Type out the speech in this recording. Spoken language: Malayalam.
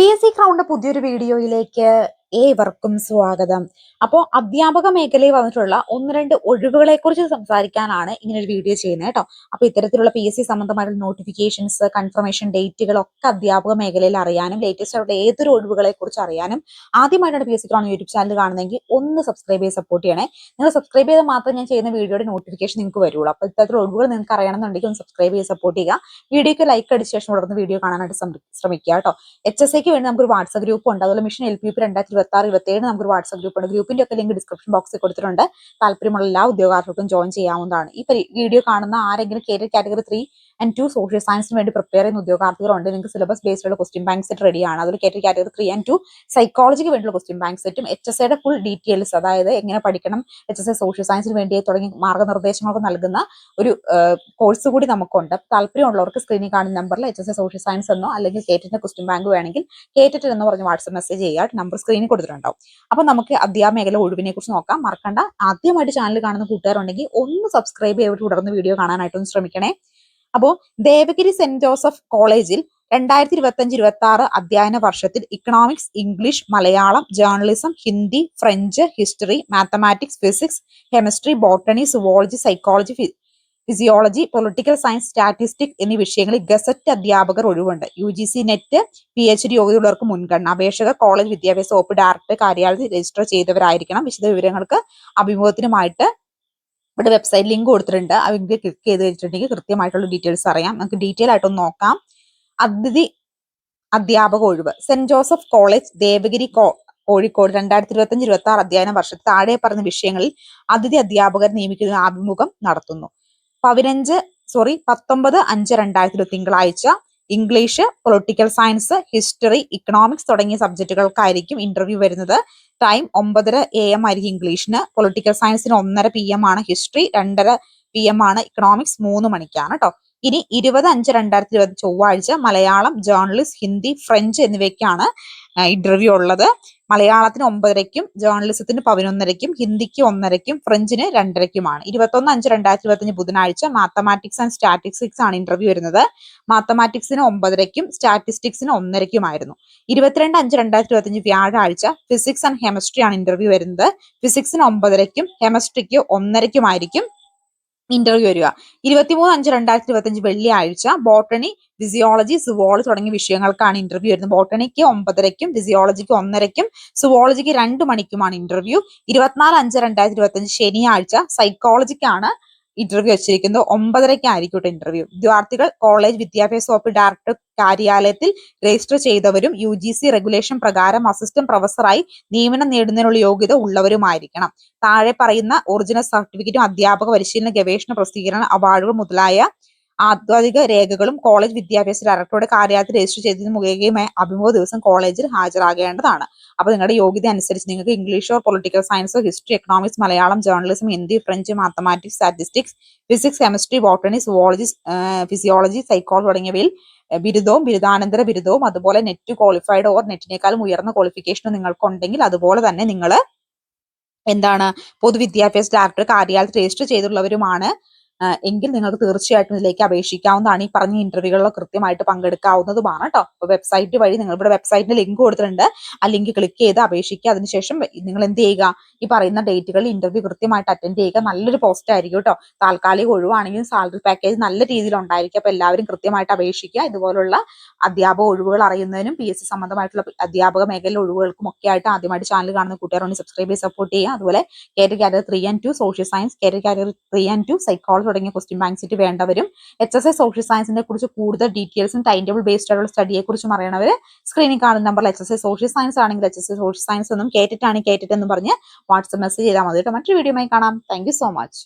പി എസ് സി ക്രൗണ്ട് പുതിയൊരു വീഡിയോയിലേക്ക് ഏവർക്കും സ്വാഗതം അപ്പോൾ അധ്യാപക മേഖലയിൽ വന്നിട്ടുള്ള ഒന്ന് രണ്ട് ഒഴിവുകളെ കുറിച്ച് സംസാരിക്കാനാണ് ഇങ്ങനെ ഒരു വീഡിയോ ചെയ്യുന്നത് കേട്ടോ അപ്പോൾ ഇത്തരത്തിലുള്ള പി എസ് സി സംബന്ധമായിട്ടുള്ള നോട്ടിഫിക്കേഷൻസ് കൺഫർമേഷൻ ഡേറ്റുകളൊക്കെ അധ്യാപക മേഖലയിൽ അറിയാനും ലേറ്റസ്റ്റ് ആയിട്ടുള്ള ഏതൊരു ഒഴിവുകളെ കുറിച്ച് അറിയാനും ആദ്യമായിട്ടാണ് പി എസ് സി ക്രൗണ്ട് യൂട്യൂബ് ചാനൽ കാണുന്നതെങ്കിൽ ഒന്ന് സബ്സ്ക്രൈബ് ചെയ്ത് സപ്പോർട്ട് ചെയ്യണേ നിങ്ങൾ സബ്സ്ക്രൈബ് ചെയ്താൽ മാത്രമേ ഞാൻ ചെയ്യുന്ന വീഡിയോയുടെ നോട്ടിഫിക്കേഷൻ നിങ്ങൾക്ക് വരുള്ളൂ അപ്പോൾ ഇത്തരത്തിലുള്ള ഒഴിവുകൾ നിങ്ങൾക്ക് അറിയണമെന്നുണ്ടെങ്കിൽ ഒന്ന് സബ്സ്ക്രൈബ് ചെയ്ത് സപ്പോർട്ട് ചെയ്യുക വീഡിയോക്ക് ലൈക്ക് അടിച്ച ശേഷം തുടർന്ന് വീഡിയോ കാണാനായിട്ട് ശ്രമിക്കുക കേട്ടോ എച്ച് എസ് ഐക്ക് വേണ്ടി നമുക്കൊരു വാട്സ്ആപ്പ് ഗ്രൂപ്പ് ഉണ്ട് അതുപോലെ മിഷൻ എൽ പി പി രണ്ടായിരത്തി ഇരുപത്തി ആറ് ഇരുപത്തി ഏഴ് നമുക്കൊരു വാട്സ്ആപ്പ് ഗ്രൂപ്പ് ഉണ്ട് ഗ്രൂപ്പിന്റെ ഒക്കെ ലിങ്ക് ഡിസ്ക്രിപ്ഷൻ ബോക്സിൽ കൊടുത്തിട്ടുണ്ട്. താല്പര്യമുള്ള എല്ലാ ഉദ്യോഗാർത്ഥികൾക്കും ജോയിൻ ചെയ്യാവുന്നതാണ്. ഈ വീഡിയോ കാണുന്ന ആരെങ്കിലും category three and two social സയൻസിന് വേണ്ടി പ്രിപ്പയർ ചെയ്യുന്ന ഉദ്യോഗാർത്ഥികളുണ്ട്. നിങ്ങൾക്ക് സിലബസ് ബേസ്ഡുള്ള ക്വസ്റ്റ്യൻ ബാങ്ക് സെറ്റ് റെഡിയാണ് അതിൽ category category three and two psychologic വേണ്ടിയുള്ള ക്വസ്റ്റ്യൻ ബാങ്ക് സെറ്റും എച്ച് എസ് ഐയുടെ ഫുൾ ഡീറ്റെയിൽസ് അതായത് എങ്ങനെ പഠിക്കണം എച്ച് എസ് ഐ സോഷ്യൽ സയൻസിന് വേണ്ടി തുടങ്ങി മാർഗനിർദ്ദേശങ്ങളൊക്കെ നൽകുന്ന ഒരു കോഴ്സ് കൂടി നമുക്കുണ്ട്. താല്പര്യമുള്ളവർക്ക് സ്ക്രീനിൽ കാണുന്ന നമ്പറിൽ H S I social science എന്നോ അല്ലെങ്കിൽ കേറ്റിന്റെ ക്വസ്റ്റ്യൻ ബാങ്ക് വേണമെങ്കിൽ കേറ്റിട്ട് എന്ന് പറഞ്ഞ് വാട്സ്ആപ്പ് മെസ്സേജ് ചെയ്യുക. നമ്പർ സ്ക്രീനിൽ കൊടുത്തിട്ടുണ്ടാവും. അപ്പൊ നമുക്ക് അധ്യാപക മേഖല ഒഴിവിനെ കുറിച്ച് നോക്കാം. മറക്കണ്ട. ആദ്യമായിട്ട് ചാനൽ കാണുന്ന കൂട്ടുകാരുണ്ടെങ്കിൽ ഒന്ന് സബ്സ്ക്രൈബ് ചെയ്തിട്ട് തുടർന്ന് വീഡിയോ കാണാനായിട്ടൊന്ന് ശ്രമിക്കണേ. അപ്പോൾ ദേവഗിരി സെന്റ് ജോസഫ് കോളേജിൽ രണ്ടായിരത്തി ഇരുപത്തി അഞ്ച് ഇരുപത്തി ആറ് അധ്യയന വർഷത്തിൽ economics English Malayalam journalism Hindi French history mathematics physics chemistry botany zoology psychology physiology political science statistic എന്നീ വിഷയങ്ങളിൽ ഗസറ്റ് അധ്യാപകർ ഒഴിവുണ്ട്. U G C NET P H D യോഗ്യതയുള്ളവർക്ക് മുൻഗണന. അപേക്ഷകർ കോളേജ് വിദ്യാഭ്യാസ വകുപ്പ് ഡയറക്ടർ കാര്യാലയത്തിൽ രജിസ്റ്റർ ചെയ്തവരായിരിക്കണം. വിശദ വിവരങ്ങൾക്ക് അഭിമുഖത്തിനുമായിട്ട് ഇവിടെ വെബ്സൈറ്റ് ലിങ്ക് കൊടുത്തിട്ടുണ്ട്. ആ ലിങ്ക് ക്ലിക്ക് ചെയ്ത് വെച്ചിട്ടുണ്ടെങ്കിൽ കൃത്യമായിട്ടുള്ള ഡീറ്റെയിൽസ് അറിയാം. നമുക്ക് ഡീറ്റെയിൽ ആയിട്ടൊന്ന് നോക്കാം. അതിഥി അധ്യാപക ഒഴിവ്. Saint Joseph College Devagiri Kozhikode രണ്ടായിരത്തി ഇരുപത്തി അഞ്ച് ഇരുപത്തി ആറ് അധ്യയന വർഷത്തിൽ താഴെ പറഞ്ഞ വിഷയങ്ങളിൽ അതിഥി അധ്യാപകർ നിയമിക്കുന്ന അഭിമുഖം നടത്തുന്നു. പതിനഞ്ച് സോറി പത്തൊമ്പത് അഞ്ച് രണ്ടായിരത്തി ഇരുപത്തി തിങ്കളാഴ്ച English political science history economics തുടങ്ങിയ സബ്ജക്റ്റുകൾക്കായിരിക്കും ഇന്റർവ്യൂ വരുന്നത്. ടൈം ഒമ്പതര എ എം ആയിരിക്കും ഇംഗ്ലീഷിന്. പൊളിറ്റിക്കൽ സയൻസിന് ഒന്നര പി എം ആണ് ഹിസ്റ്ററി രണ്ടര പി എം ആണ് ഇക്കണോമിക്സ് മൂന്ന് മണിക്കാണ് കേട്ടോ ഇനി ഇരുപത് അഞ്ച് രണ്ടായിരത്തി ഇരുപത് ചൊവ്വാഴ്ച മലയാളം ജേർണലിസ്റ്റ് ഹിന്ദി ഫ്രഞ്ച് എന്നിവയ്ക്കാണ് ഇന്റർവ്യൂ ഉള്ളത്. മലയാളത്തിന് ഒമ്പതരയ്ക്കും ജേർണലിസത്തിന് പതിനൊന്നരയ്ക്കും ഹിന്ദിക്ക് ഒന്നരയ്ക്കും ഫ്രഞ്ചിന് രണ്ടരയ്ക്കുമാണ്. ഇരുപത്തൊന്ന് അഞ്ച് രണ്ടായിരത്തി ഇരുപത്തഞ്ച് ബുധനാഴ്ച മാത്തമാറ്റിക്സ് ആൻഡ് സ്റ്റാറ്റിസ്റ്റിക്സ് ആണ് ഇന്റർവ്യൂ വരുന്നത്. മാത്തമാറ്റിക്സിന് ഒമ്പതരയ്ക്കും സ്റ്റാറ്റിസ്റ്റിക്സിന് ഒന്നരയ്ക്കുമായിരുന്നു. ഇരുപത്തിരണ്ട് അഞ്ച് രണ്ടായിരത്തി ഇരുപത്തഞ്ച് വ്യാഴാഴ്ച ഫിസിക്സ് ആൻഡ് കെമിസ്ട്രി ആണ് ഇന്റർവ്യൂ വരുന്നത്. ഫിസിക്സിന് ഒമ്പതരയ്ക്കും കെമിസ്ട്രിക്ക് ഒന്നരയ്ക്കുമായിരിക്കും. ഇന്റർവ്യൂ വരിക. ഇരുപത്തിമൂന്ന് അഞ്ച് രണ്ടായിരത്തി ഇരുപത്തി അഞ്ച് വെള്ളിയാഴ്ച ബോട്ടണി ഫിസിയോളജി സുവോളജി തുടങ്ങിയ വിഷയങ്ങൾക്കാണ് ഇന്റർവ്യൂ വരുന്നത്. ബോട്ടണിക്ക് ഒമ്പതരയ്ക്കും ഫിസിയോളജിക്ക് ഒന്നരയ്ക്കും സുവോളജിക്ക് രണ്ട് മണിക്കുമാണ് ഇന്റർവ്യൂ ഇരുപത്തിനാല് അഞ്ച് രണ്ടായിരത്തി ഇരുപത്തി അഞ്ച് ശനിയാഴ്ച സൈക്കോളജിക്കാണ് ഇന്റർവ്യൂ വെച്ചിരിക്കുന്നത് ഒമ്പതരയ്ക്കായിരിക്കും ഇന്റർവ്യൂ വിദ്യാർത്ഥികൾ കോളേജ് വിദ്യാഭ്യാസ വകുപ്പ് ഡയറക്ടർ കാര്യാലയത്തിൽ രജിസ്റ്റർ ചെയ്തവരും യു ജി സി റെഗുലേഷൻ പ്രകാരം അസിസ്റ്റന്റ് പ്രൊഫസറായി നിയമനം നേടുന്നതിനുള്ള യോഗ്യത ഉള്ളവരുമായിരിക്കണം. താഴെ പറയുന്ന ഒറിജിനൽ സർട്ടിഫിക്കറ്റും അധ്യാപക പരിശീലന ഗവേഷണ പ്രസിദ്ധീകരണ അവാർഡുകൾ മുതലായ ആദ്യാധിക രേഖകളും കോളേജ് വിദ്യാഭ്യാസ ഡയറക്ടറുടെ കാര്യത്തിൽ രജിസ്റ്റർ ചെയ്തതിന് മുഖേകയുമായി അഭിമുഖ ദിവസം കോളേജിൽ ഹാജരാകേണ്ടതാണ്. അപ്പോൾ നിങ്ങളുടെ യോഗ്യത അനുസരിച്ച് നിങ്ങൾക്ക് ഇംഗ്ലീഷോ political സയൻസോ history economics Malayalam journalism Hindi French mathematics statistics physics chemistry botany zoology physiology psychology തുടങ്ങിയവയിൽ ബിരുദവും ബിരുദാനന്തര ബിരുദവും അതുപോലെ നെറ്റ് ക്വാളിഫൈഡ് ഓർ നെറ്റിനേക്കാളും ഉയർന്ന ക്വാളിഫിക്കേഷനും നിങ്ങൾക്ക് ഉണ്ടെങ്കിൽ അതുപോലെ തന്നെ നിങ്ങൾ എന്താണ് പൊതുവിദ്യാഭ്യാസ ഡയറക്ടർ കാര്യാലയത്തിൽ രജിസ്റ്റർ ചെയ്തിട്ടുള്ളവരുമാണ് എങ്കിൽ നിങ്ങൾക്ക് തീർച്ചയായിട്ടും ഇതിലേക്ക് അപേക്ഷിക്കാവുന്നതാണ്. ഈ പറഞ്ഞ ഇന്റർവ്യൂകളിൽ കൃത്യമായിട്ട് പങ്കെടുക്കാവുന്നതുമാണ് കേട്ടോ അപ്പൊ വെബ്സൈറ്റ് വഴി നിങ്ങൾ ഇവിടെ വെബ്സൈറ്റിന് ലിങ്ക് കൊടുത്തിട്ടുണ്ട്. ആ ലിങ്ക് ക്ലിക്ക് ചെയ്ത് അപേക്ഷിക്കുക. അതിനുശേഷം നിങ്ങൾ എന്ത് ചെയ്യുക? ഈ പറയുന്ന ഡേറ്റുകളിൽ ഇന്റർവ്യൂ കൃത്യമായിട്ട് അറ്റൻഡ് ചെയ്യുക. നല്ലൊരു പോസ്റ്റ് ആയിരിക്കും കേട്ടോ താൽക്കാലിക ഒഴിവാണെങ്കിലും സാലറി പാക്കേജ് നല്ല രീതിയിൽ ഉണ്ടായിരിക്കും. അപ്പൊ എല്ലാവരും കൃത്യമായിട്ട് അപേക്ഷിക്കുക. ഇതുപോലുള്ള അധ്യാപക ഒഴിവുകൾ അറിയുന്നതിനും പി എസ് സി സംബന്ധമായിട്ടുള്ള അധ്യാപക മേഖല ഒഴിവുകൾക്കും ഒക്കെ ആയിട്ട് ആദ്യമായിട്ട് ചാനൽ കാണുന്ന കൂട്ടുകാരോട് സബ്സ്ക്രൈബ് ചെയ്ത് സപ്പോർട്ട് ചെയ്യുക. അതുപോലെ category three and two social science category three and two psychology തുടങ്ങിയ ക്വസ്റ്റ്യൻ ബാങ്ക് സെറ്റ് വേണ്ടവരും എച്ച് എസ് എ സോഷ്യൽ സയൻസിനെ കുറിച്ച് കൂടുതൽ ഡീറ്റെയിൽസും ടൈം ടേബിൾ ബേസ്ഡ് ആയിട്ടുള്ള സ്റ്റഡിയെ കുറിച്ച് അറിയണവർ സ്ക്രീനിൽ കാണുന്ന നമ്പറിൽ H S A social science ആണെങ്കിൽ H S A social science എന്നും കേട്ടിട്ടാണ് കേട്ടിട്ടെന്ന് പറഞ്ഞ് വാട്സ്ആപ്പ് മെസ്സേജ് ചെയ്താൽ മതി കേട്ടോ. മറ്റൊരു വീഡിയോ കാണാം. Thank so much